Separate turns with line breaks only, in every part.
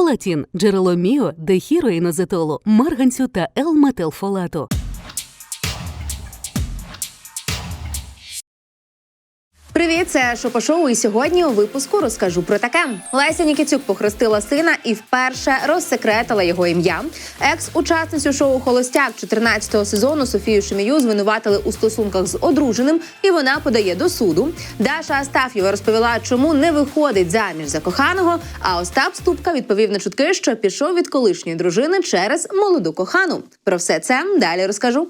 Фолатін – джерело міо, дехіроїнозетолу, марганцю та Л-метилфолату.
Це Шопо-шоу, і сьогодні у випуску розкажу про таке. Леся Нікітюк похрестила сина і вперше розсекретила його ім'я. Екс-учасницю шоу Холостяк 14-го сезону Софію Шемію звинуватили у стосунках з одруженим, і вона подає до суду. Даша Астаф'єва розповіла, чому не виходить заміж за коханого. А Остап Ступка відповів на чутки, що пішов від колишньої дружини через молоду кохану. Про все це далі розкажу.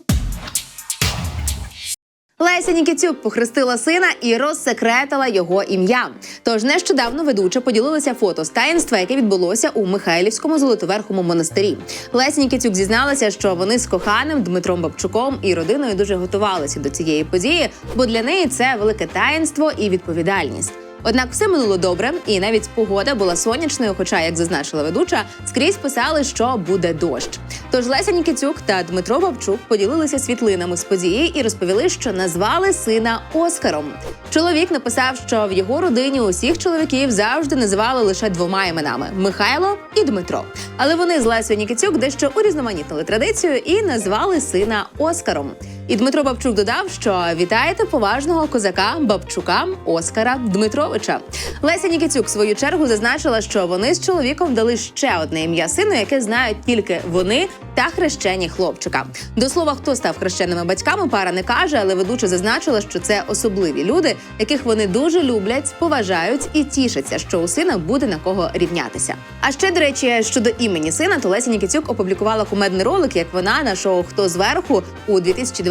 Леся Нікітюк похрестила сина і розсекретила його ім'я. Тож нещодавно ведуча поділилася фото з таїнства, яке відбулося у Михайлівському золотоверхому монастирі. Леся Нікітюк зізналася, що вони з коханим Дмитром Бабчуком і родиною дуже готувалися до цієї події, бо для неї це велике таїнство і відповідальність. Однак все минуло добре, і навіть погода була сонячною. Хоча, як зазначила ведуча, скрізь писали, що буде дощ. Тож Леся Нікітюк та Дмитро Бабчук поділилися світлинами з події і розповіли, що назвали сина Оскаром. Чоловік написав, що в його родині усіх чоловіків завжди називали лише двома іменами Михайло і Дмитро. Але вони з Лесею Нікітюк дещо урізноманітнили традицію і назвали сина Оскаром. І Дмитро Бабчук додав, що вітаєте поважного козака Бабчука Оскара Дмитровича. Леся Нікітюк в свою чергу зазначила, що вони з чоловіком дали ще одне ім'я сину, яке знають тільки вони та хрещені хлопчика. До слова, хто став хрещеними батьками, пара не каже, але ведуча зазначила, що це особливі люди, яких вони дуже люблять, поважають і тішаться, що у сина буде на кого рівнятися. А ще до речі, щодо імені сина, то Леся Нікітюк опублікувала кумедний ролик, як вона на шоу Хто зверху у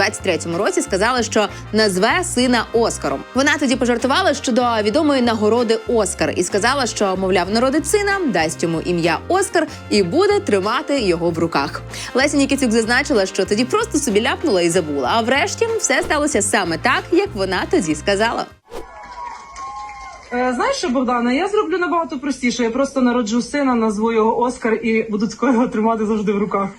2023 році сказала, що назве сина Оскаром. Вона тоді пожартувала щодо відомої нагороди Оскар і сказала, що мовляв, народить сина, дасть йому ім'я Оскар і буде тримати його в руках. Леся Нікітюк зазначила, що тоді просто собі ляпнула і забула. А врешті все сталося саме так, як вона тоді сказала.
Е, Знаєш що, Богдана, я зроблю набагато простіше. Я просто народжу сина, назву його Оскар і буду його тримати завжди в руках.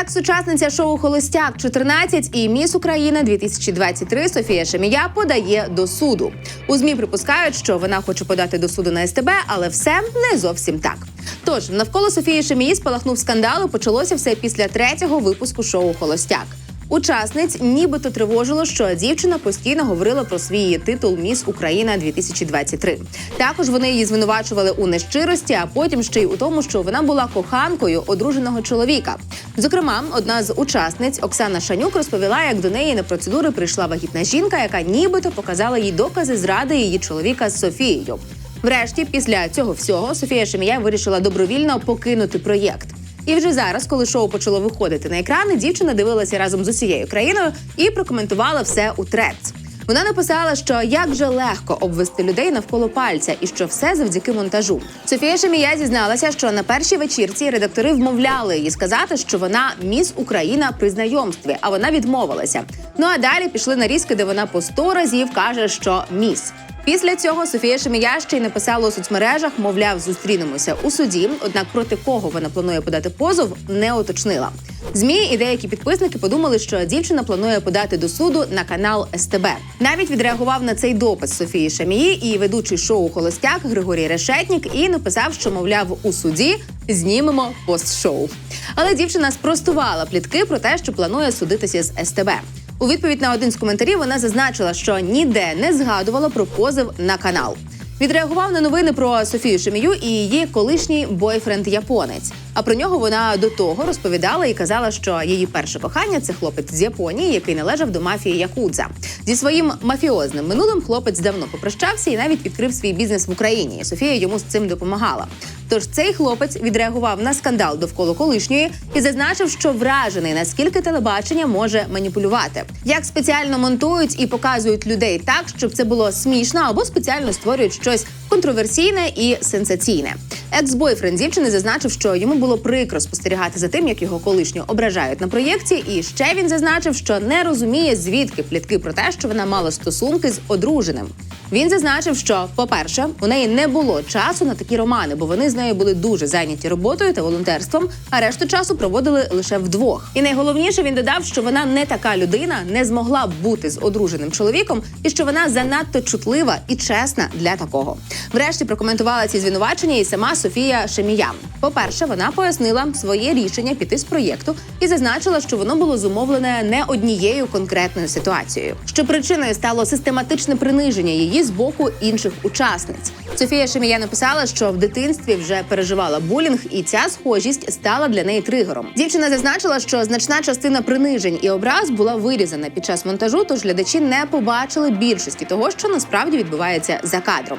Екс-учасниця шоу Холостяк 14 і Міс Україна 2023 Софія Шемія подає до суду. У змі припускають, що вона хоче подати до суду на СТБ, але все не зовсім так. Тож навколо Софії Шемії спалахнув скандал. і Почалося все після третього випуску шоу Холостяк. Учасниць нібито тривожило, що дівчина постійно говорила про свій титул Міс Україна 2023. Також вони її звинувачували у нещирості, а потім ще й у тому, що вона була коханкою одруженого чоловіка. Зокрема, одна з учасниць Оксана Шанюк розповіла, як до неї на процедури прийшла вагітна жінка, яка нібито показала їй докази зради її чоловіка з Софією. Врешті, після цього всього, Софія Шемія вирішила добровільно покинути проєкт. І вже зараз, коли шоу почало виходити на екрани, дівчина дивилася разом з усією країною і прокоментувала все у трец. Вона написала, що як же легко обвести людей навколо пальця, і що все завдяки монтажу. Софія Шемія зізналася, що на першій вечірці редактори вмовляли її сказати, що вона міс Україна при знайомстві, а вона відмовилася. Ну а далі пішли нарізки, де вона по сто разів каже, що міс. Після цього Софія Шемія ще й написала у соцмережах, мовляв, зустрінемося у суді. Однак проти кого вона планує подати позов, не уточнила. Змі і деякі підписники подумали, що дівчина планує подати до суду на канал СТБ. Навіть відреагував на цей допис Софії Шамії і ведучий шоу Холостяк Григорій Решетнік і написав, що мовляв у суді знімемо пост-шоу. Але дівчина спростувала плітки про те, що планує судитися з СТБ. У відповідь на один з коментарів вона зазначила, що ніде не згадувала про позов на канал. Відреагував на новини про Софію Шемію і її колишній бойфренд японець. А про нього вона до того розповідала і казала, що її перше кохання це хлопець з Японії, який належав до мафії Якудза. Зі своїм мафіозним минулим хлопець давно попрощався і навіть відкрив свій бізнес в Україні. Софія йому з цим допомагала. Тож цей хлопець відреагував на скандал довкола колишньої і зазначив, що вражений наскільки телебачення може маніпулювати, як спеціально монтують і показують людей так, щоб це було смішно, або спеціально створюють щось контроверсійне і сенсаційне. Екс-бойфренд дівчини зазначив, що йому було прикро спостерігати за тим, як його колишню ображають на проєкті. І ще він зазначив, що не розуміє, звідки плітки про те, що вона мала стосунки з одруженим. Він зазначив, що, по-перше, у неї не було часу на такі романи, бо вони з нею були дуже зайняті роботою та волонтерством, а решту часу проводили лише вдвох. І найголовніше він додав, що вона не така людина, не змогла бути з одруженим чоловіком, і що вона занадто чутлива і чесна для такого. Врешті прокоментувала ці звинувачення і сама Софія Шемія. По-перше, вона пояснила своє рішення піти з проєкту і зазначила, що воно було зумовлене не однією конкретною ситуацією, що причиною стало систематичне приниження її з боку інших учасниць. Софія Шемія написала, що в дитинстві вже переживала булінг, і ця схожість стала для неї тригером. Дівчина зазначила, що значна частина принижень і образ була вирізана під час монтажу, тож глядачі не побачили більшості того, що насправді відбувається за кадром.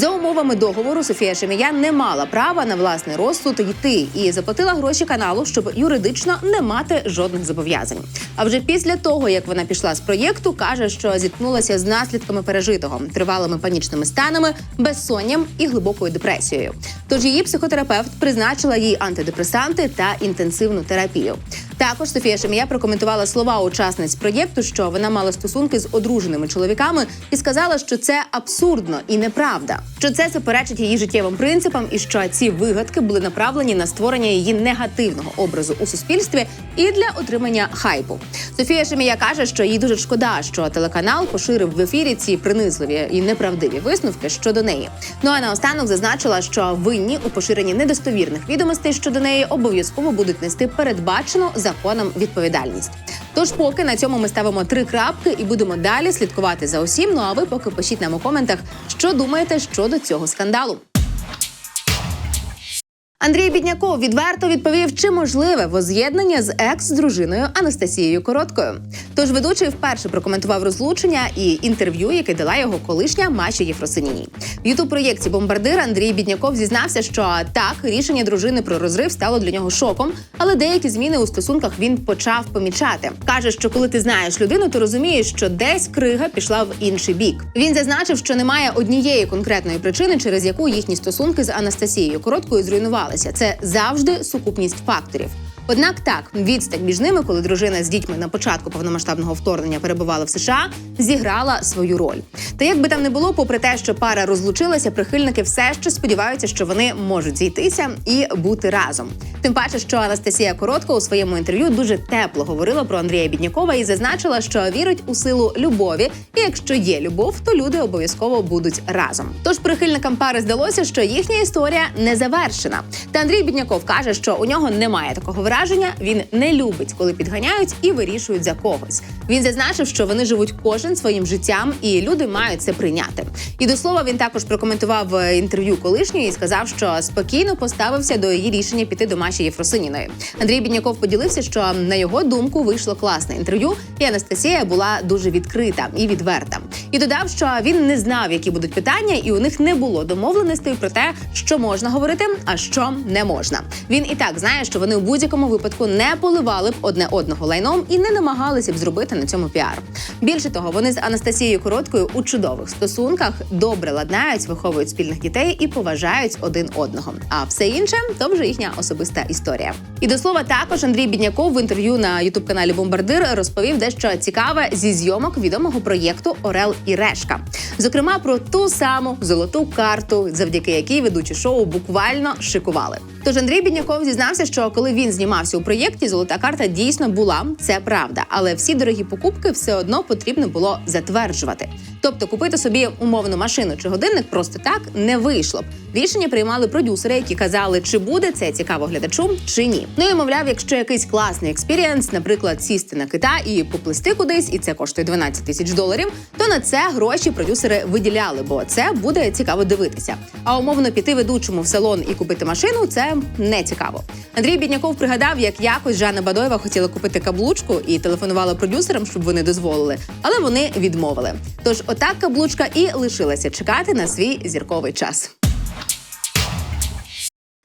За умовами договору Софія Шемія не мала права на власний розсуд йти і заплатила гроші каналу, щоб юридично не мати жодних зобов'язань. А вже після того, як вона пішла з проєкту, каже, що зіткнулася з наслідками пережитого, тривалими панічними станами, безсонням і глибокою депресією. Тож її психотерапевт призначила їй антидепресанти та інтенсивну терапію. Також Софія Шемія прокоментувала слова учасниць проєкту, що вона мала стосунки з одруженими чоловіками, і сказала, що це абсурдно і неправда, що це суперечить її життєвим принципам, і що ці вигадки були направлені на створення її негативного образу у суспільстві і для отримання хайпу. Софія Шемія каже, що їй дуже шкода, що телеканал поширив в ефірі ці принизливі і неправдиві висновки щодо неї. Ну а наостанок зазначила, що винні у поширенні недостовірних відомостей щодо неї обов'язково будуть нести передбачену законом відповідальність. Тож, поки на цьому ми ставимо три крапки і будемо далі слідкувати за усім. Ну а ви поки пишіть нам у коментах, що думаєте щодо цього скандалу. Андрій Бідняков відверто відповів, чи можливе воз'єднання з екс-дружиною Анастасією Короткою. Тож ведучий вперше прокоментував розлучення і інтерв'ю, яке дала його колишня Маші Єфросиніній. В ютуб проєкті Бомбардир Андрій Бідняков зізнався, що так рішення дружини про розрив стало для нього шоком, але деякі зміни у стосунках він почав помічати. каже, що коли ти знаєш людину, то розумієш, що десь крига пішла в інший бік. Він зазначив, що немає однієї конкретної причини, через яку їхні стосунки з Анастасією Короткою зруйнувалися. Це завжди сукупність факторів. Однак так, відстань між ними, коли дружина з дітьми на початку повномасштабного вторгнення перебувала в США, зіграла свою роль. Та як би там не було, попри те, що пара розлучилася, прихильники все ще сподіваються, що вони можуть зійтися і бути разом. Тим паче, що Анастасія Коротко у своєму інтерв'ю дуже тепло говорила про Андрія Біднякова і зазначила, що вірить у силу любові, і якщо є любов, то люди обов'язково будуть разом. Тож прихильникам пари здалося, що їхня історія не завершена. Та Андрій Бідняков каже, що у нього немає такого враження. Він не любить, коли підганяють і вирішують за когось. Він зазначив, що вони живуть кожен своїм життям, і люди мають це прийняти. І до слова він також прокоментував е, інтерв'ю колишньої і сказав, що спокійно поставився до її рішення піти до Маші Єфросиніної. Андрій Бідняков поділився, що на його думку вийшло класне інтерв'ю, і Анастасія була дуже відкрита і відверта. І додав, що він не знав, які будуть питання, і у них не було домовленостей про те, що можна говорити, а що не можна. Він і так знає, що вони у будь-якому випадку не поливали б одне одного лайном і не намагалися б зробити на цьому піар. Більше того, вони з Анастасією Короткою у чудових стосунках добре ладнають, виховують спільних дітей і поважають один одного. А все інше то вже їхня особиста історія. І до слова, також Андрій Бідняков в інтерв'ю на ютуб каналі Бомбардир розповів дещо цікаве зі зйомок відомого проєкту Орел і Решка. Зокрема, про ту саму золоту карту, завдяки якій ведучі шоу буквально шикували. Тож Андрій Бідняков зізнався, що коли він знімався у проєкті, золота карта дійсно була, це правда, але всі дорогі покупки все одно потрібно було затверджувати. Тобто купити собі умовну машину чи годинник просто так не вийшло б. Рішення приймали продюсери, які казали, чи буде це цікаво глядачу, чи ні. Ну і мовляв, якщо якийсь класний експірієнс, наприклад, сісти на кита і поплисти кудись, і це коштує 12 тисяч доларів, то на це гроші продюсери виділяли, бо це буде цікаво дивитися. А умовно піти ведучому в салон і купити машину це не цікаво. Андрій Бідняков пригадав, як якось Жанна Бадоєва хотіла купити каблучку і телефонувала продюсерам, щоб вони дозволили, але вони відмовили. Тож отак каблучка і лишилася чекати на свій зірковий час.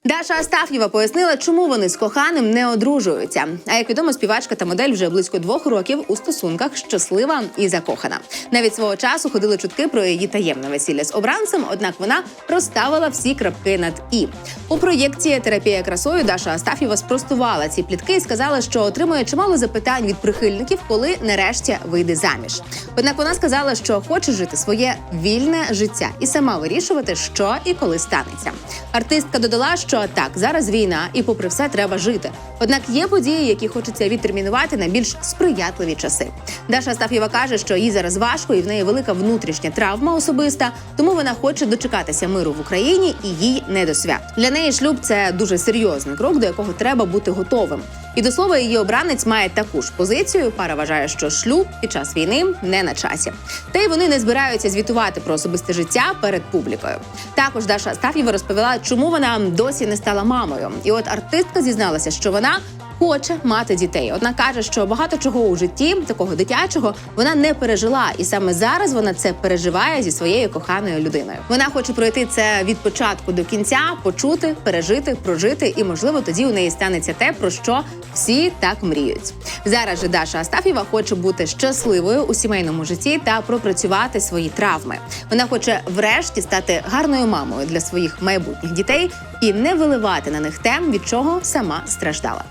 Даша Астаф'єва пояснила, чому вони з коханим не одружуються. А як відомо, співачка та модель вже близько двох років у стосунках щаслива і закохана. Навіть свого часу ходили чутки про її таємне весілля з обранцем, однак вона розставила всі крапки над і. У проєкті Терапія красою Даша Астафєва спростувала ці плітки і сказала, що отримує чимало запитань від прихильників, коли нарешті вийде заміж. Однак вона сказала, що хоче жити своє вільне життя і сама вирішувати, що і коли станеться. Артистка додала, що так, зараз війна, і попри все треба жити. Однак є події, які хочеться відтермінувати на більш сприятливі часи. Даша Астафєва каже, що їй зараз важко і в неї велика внутрішня травма особиста, тому вона хоче дочекатися миру в Україні і їй не до свят. Для неї шлюб це дуже серйозний крок, до якого треба бути готовим. І до слова, її обранець має таку ж позицію. Пара вважає, що шлюб під час війни не на часі. Та й вони не збираються звітувати про особисте життя перед публікою. Також Даша Астафєва розповіла, чому вона досі не стала мамою. І от артистка зізналася, що вона. Хоче мати дітей, однак каже, що багато чого у житті такого дитячого вона не пережила, і саме зараз вона це переживає зі своєю коханою людиною. Вона хоче пройти це від початку до кінця, почути, пережити, прожити, і можливо тоді у неї станеться те, про що всі так мріють. Зараз же Даша Астафєва хоче бути щасливою у сімейному житті та пропрацювати свої травми. Вона хоче врешті стати гарною мамою для своїх майбутніх дітей і не виливати на них тем, від чого сама страждала.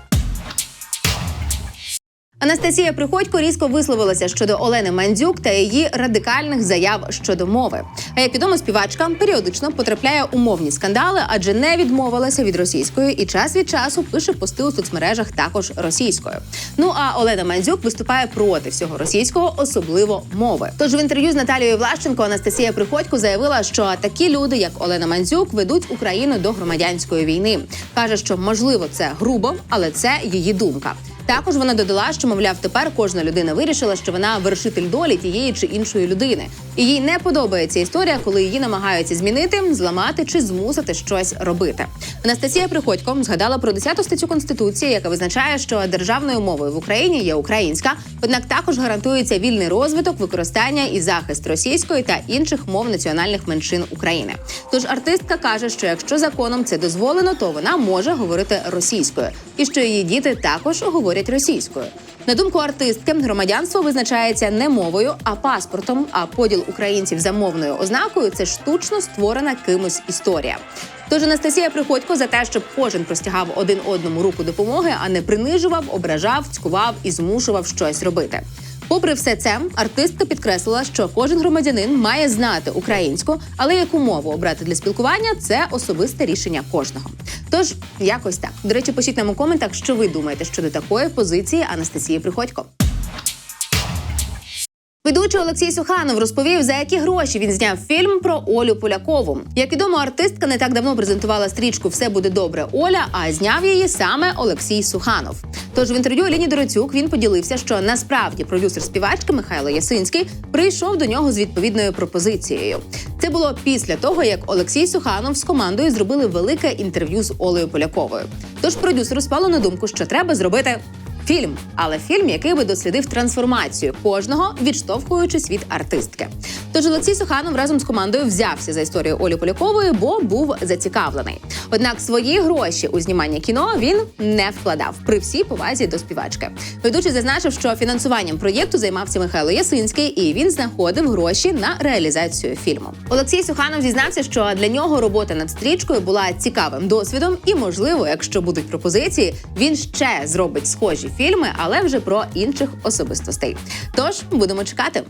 Анастасія Приходько різко висловилася щодо Олени Мандзюк та її радикальних заяв щодо мови. А як відомо, співачка періодично потрапляє у мовні скандали, адже не відмовилася від російської і час від часу пише пости у соцмережах також російською. Ну а Олена Мандзюк виступає проти всього російського, особливо мови. Тож в інтерв'ю з Наталією Влащенко Анастасія Приходько заявила, що такі люди, як Олена Мандзюк, ведуть Україну до громадянської війни. каже, що можливо це грубо, але це її думка. Також вона додала, що мовляв, тепер кожна людина вирішила, що вона вершитель долі тієї чи іншої людини, і їй не подобається історія, коли її намагаються змінити, зламати чи змусити щось робити. Анастасія Приходько згадала про 10 статтю конституції, яка визначає, що державною мовою в Україні є українська, однак також гарантується вільний розвиток, використання і захист російської та інших мов національних меншин України. Тож артистка каже, що якщо законом це дозволено, то вона може говорити російською, і що її діти також говорять російською. На думку артистки, громадянство визначається не мовою, а паспортом. А поділ українців за мовною ознакою це штучно створена кимось історія. Тож Анастасія Приходько за те, щоб кожен простягав один одному руку допомоги, а не принижував, ображав, цькував і змушував щось робити. Попри все це, артистка підкреслила, що кожен громадянин має знати українську, але яку мову обрати для спілкування це особисте рішення кожного. Тож якось так. До речі, пишіть нам у коментах, що ви думаєте щодо такої позиції Анастасії Приходько. Ведучий Олексій Суханов розповів, за які гроші він зняв фільм про Олю Полякову. Як відомо, артистка не так давно презентувала стрічку Все буде добре Оля, а зняв її саме Олексій Суханов. Тож в інтерв'ю Ліні Дороцюк він поділився, що насправді продюсер співачки Михайло Ясинський прийшов до нього з відповідною пропозицією. Це було після того, як Олексій Суханов з командою зробили велике інтерв'ю з Олею Поляковою. Тож продюсеру спало на думку, що треба зробити Фільм, але фільм, який би дослідив трансформацію кожного, відштовхуючись від артистки. Тож Олексій Суханов разом з командою взявся за історію Олі Полякової, бо був зацікавлений. Однак свої гроші у знімання кіно він не вкладав при всій повазі до співачки. Ведучий зазначив, що фінансуванням проєкту займався Михайло Ясинський, і він знаходив гроші на реалізацію фільму. Олексій Суханов зізнався, що для нього робота над стрічкою була цікавим досвідом, і, можливо, якщо будуть пропозиції, він ще зробить схожі фільми, але вже про інших особистостей. Тож будемо чекати.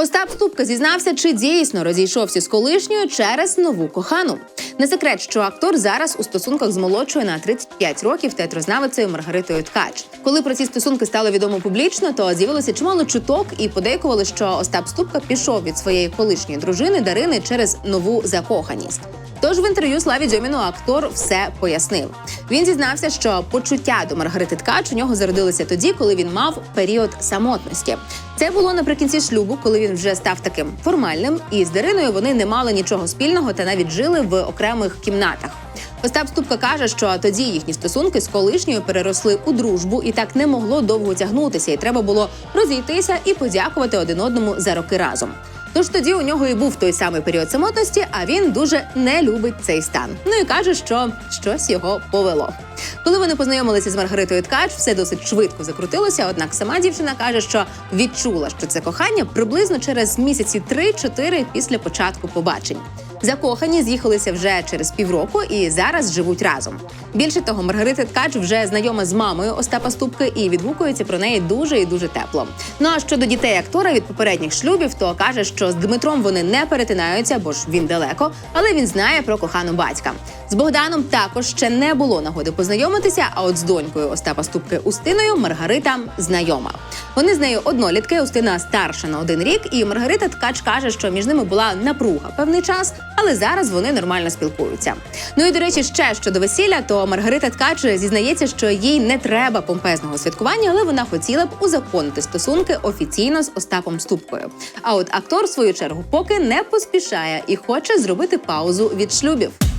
Остап Ступка зізнався, чи дійсно розійшовся з колишньою через нову кохану. Не секрет, що актор зараз у стосунках з молодшою на 35 років театрознавицею Маргаритою Ткач. Коли про ці стосунки стало відомо публічно, то з'явилося чимало чуток і подейкували, що Остап Ступка пішов від своєї колишньої дружини Дарини через нову закоханість. Тож в інтерв'ю Славі Дзьоміну актор все пояснив. Він зізнався, що почуття до Маргарити Ткач у нього зародилися тоді, коли він мав період самотності. Це було наприкінці шлюбу, коли він вже став таким формальним, і з Дариною вони не мали нічого спільного та навіть жили в окремих кімнатах. Остап Ступка каже, що тоді їхні стосунки з колишньою переросли у дружбу, і так не могло довго тягнутися, і треба було розійтися і подякувати один одному за роки разом. Тож тоді у нього і був той самий період самотності, а він дуже не любить цей стан. Ну і каже, що щось його повело. Коли вони познайомилися з Маргаритою Ткач, все досить швидко закрутилося. Однак сама дівчина каже, що відчула, що це кохання приблизно через місяці 3-4 після початку побачень. Закохані з'їхалися вже через півроку і зараз живуть разом. Більше того, Маргарита Ткач вже знайома з мамою Остапа Ступки і відгукується про неї дуже і дуже тепло. Ну а щодо дітей актора від попередніх шлюбів, то каже, що з Дмитром вони не перетинаються, бо ж він далеко, але він знає про кохану батька. З Богданом також ще не було нагоди познайомитися. А от з донькою Остапа Ступки Устиною Маргарита знайома. Вони з нею однолітки. Устина старша на один рік, і Маргарита Ткач каже, що між ними була напруга певний час, але зараз вони нормально спілкуються. Ну і до речі, ще щодо весілля, то Маргарита Ткач зізнається, що їй не треба помпезного святкування, але вона хотіла б узаконити стосунки офіційно з Остапом Ступкою. А от актор, в свою чергу, поки не поспішає і хоче зробити паузу від шлюбів.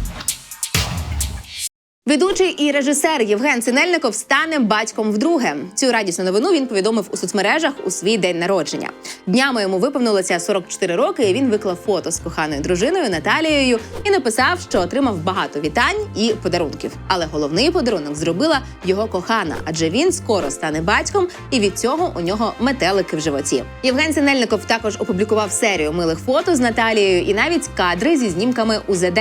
Ведучий і режисер Євген Синельников стане батьком вдруге. Цю радісну новину він повідомив у соцмережах у свій день народження. Днями йому виповнилося 44 роки. і Він виклав фото з коханою дружиною Наталією і написав, що отримав багато вітань і подарунків. Але головний подарунок зробила його кохана, адже він скоро стане батьком, і від цього у нього метелики в животі. Євген Синельников також опублікував серію милих фото з Наталією і навіть кадри зі знімками УЗД.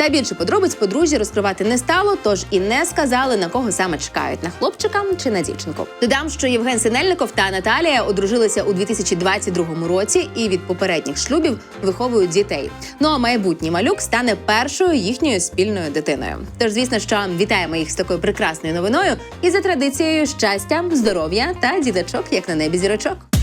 Та більше подробиць подружжя розкривати не стало, тож і не сказали на кого саме чекають на хлопчика чи на дівчинку. Додам, що Євген Синельников та Наталія одружилися у 2022 році і від попередніх шлюбів виховують дітей. Ну а майбутній малюк стане першою їхньою спільною дитиною. Тож, звісно, що вітаємо їх з такою прекрасною новиною і за традицією щастя, здоров'я та діточок, як на небі зірочок.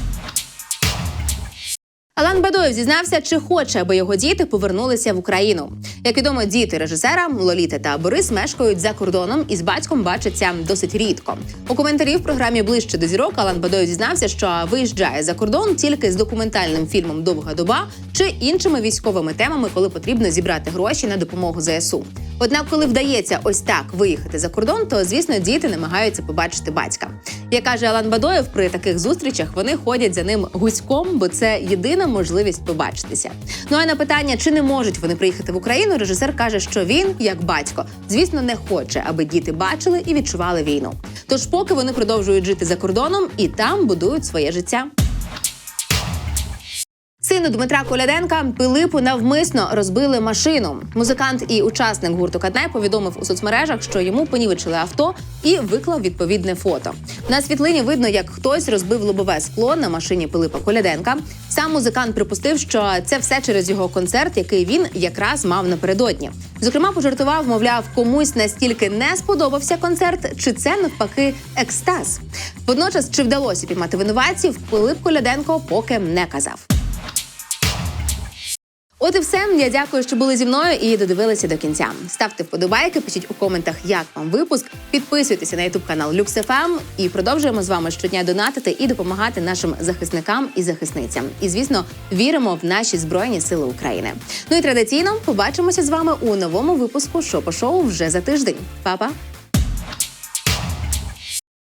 Алан Бадоєв зізнався, чи хоче, аби його діти повернулися в Україну. Як відомо, діти режисера Лоліта та Борис мешкають за кордоном і з батьком бачаться досить рідко. У коментарі в програмі ближче до зірок Алан Бадоєв зізнався, що виїжджає за кордон тільки з документальним фільмом Довга доба чи іншими військовими темами, коли потрібно зібрати гроші на допомогу ЗСУ. Однак, коли вдається ось так виїхати за кордон, то звісно діти намагаються побачити батька. Як каже Алан Бадоєв, при таких зустрічах вони ходять за ним гуськом, бо це єдина можливість побачитися. Ну а на питання, чи не можуть вони приїхати в Україну, режисер каже, що він, як батько, звісно, не хоче, аби діти бачили і відчували війну. Тож, поки вони продовжують жити за кордоном і там будують своє життя. Сину Дмитра Коляденка Пилипу навмисно розбили машину. Музикант і учасник гурту Каднай повідомив у соцмережах, що йому понівечили авто і виклав відповідне фото. На світлині видно, як хтось розбив лобове скло на машині Пилипа Коляденка. Сам музикант припустив, що це все через його концерт, який він якраз мав напередодні. Зокрема, пожартував, мовляв, комусь настільки не сподобався концерт, чи це навпаки екстаз. Водночас, чи вдалося піймати винуватців, Пилип Коляденко поки не казав. От і все. Я дякую, що були зі мною і додивилися до кінця. Ставте вподобайки, пишіть у коментах, як вам випуск. Підписуйтеся на ютуб канал LuxFM і продовжуємо з вами щодня донатити і допомагати нашим захисникам і захисницям. І звісно, віримо в наші збройні сили України. Ну і традиційно побачимося з вами у новому випуску Шопо шоу вже за тиждень. Па-па!